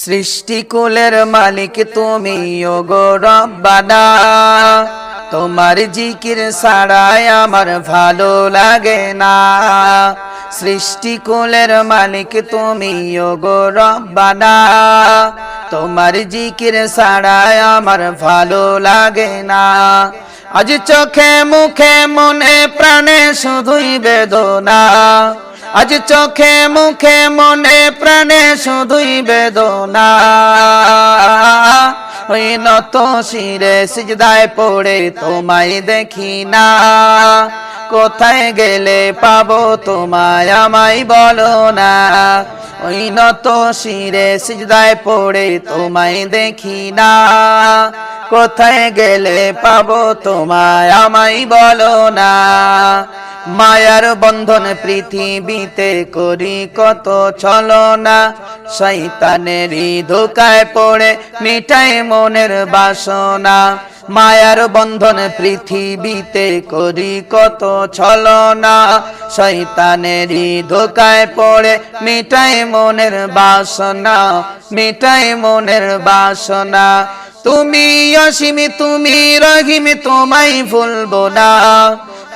সৃষ্টিকুলের মালিক তুমি রব্বানা। তোমার জিকির ছাড়াই আমার ভালো লাগে না। সৃষ্টিকুলের মালিক তুমি রব্বানা। তোমার জিকির ছাড়াই আমার ভালো লাগে না। আজ চোখে মুখে মনে প্রাণে শুধুই বেদনা। আজ চোখে মুখে মনে প্রাণে শুধুই বেদনা। ওই নত শিরে সিজদায় পড়ে তোমায় দেখি না। কোথায় গেলে পাবো তোমায় আমায় বলো না। ওই নত শিরে সিজদায় পড়ে তোমায় দেখি না। কোথায় গেলে পাবো তোমায় আমায় বলো না। মায়ার বন্ধন পৃথিবীতে করি কত ছলনা। শৈতানেরই ধোকায় পড়ে মিটাই মনের বাসনা। মায়ার বন্ধন পৃথিবীতে করি কত ছলনা। শৈতানেরই ধোকায় পড়ে মিটাই মনের বাসনা, মিটাই মনের বাসনা। তুমি অসীমি, তুমি রহিমি, তোমায় ভুলবো না।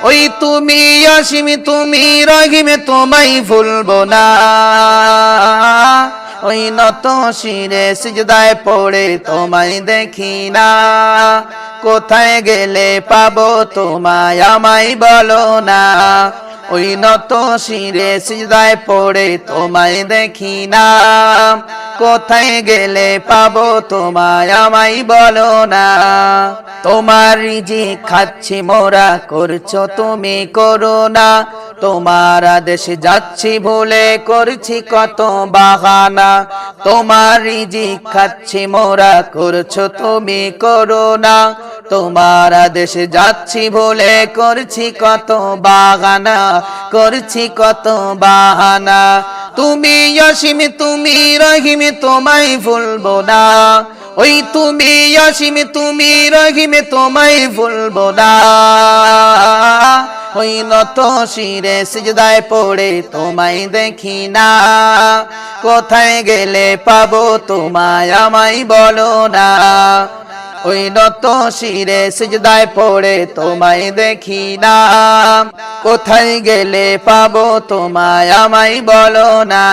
ওই তুমি অসীমি, তুমি রহিমে, তোমায় ভুলবো না। ওই নত শিরে সিজদায় পড়ে তোমায় দেখি না। কোথায় গেলে পাবো তোমায়, আমায় বলো না। ওই নত শিরে সিজদায় পড়ে তোমায় দেখি না। কোথায় গেলে পাবো তোমায় আমায় বলো না। তোমার রিজি খাচ্ছি মোরা করছ তুমি করো না। তোমার আদেশ যাচ্ছি ভুলে করছি কত বাহানা। তোমার রিজি খাচ্ছি মোরা করছ তুমি করো না। তোমার আদেশ যাচ্ছি বলে করছি কত বাগানা করছি কত বাহানা। তুমি অসীম, তুমি রহিমে, তোমায় ভুলবো না। ওই তুমি অসীম, তুমি রহিমে, তোমায় ভুলবো না। ওই শিরে সিজদায় পড়ে তোমায় দেখি না। কোথায় গেলে পাবো তোমায়, আমায় বলো না। ওই নত শিরে সিজদায় পড়ে, তোমায় দেখি না। কোথায় গেলে পাবো তোমায়, আমায় বলো না।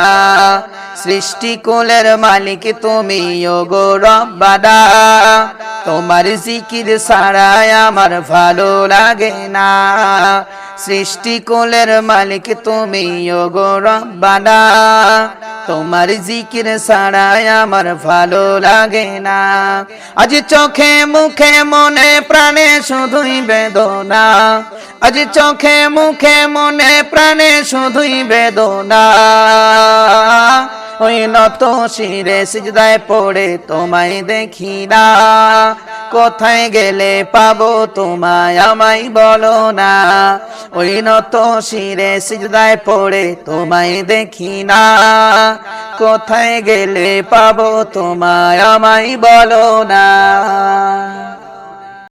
সৃষ্টিকুলের মালিক তুমি ও গো রব্বানা। তোমার জিকির ছাড়াই আমার ভালো লাগে না। সৃষ্টিকুলের মালিক তুমি রব্বানা। তোমার জিকির ছাড়াই আমার ভালো লাগে না। আজ চোখে মুখে মনে, প্রাণে শুধুই বেদনা। আজ চোখে মুখে মনে, প্রাণে শুধুই বেদনা। ওই নত শিরে সিজদায় পড়ে তোমায় দেখি না। কোথায় গেলে পাবো তোমায় আমায় বলো না। ওই নত শিরে সিজদায় পড়ে তোমায় দেখি না। কোথায় গেলে পাবো তোমায় আমায় বলো না।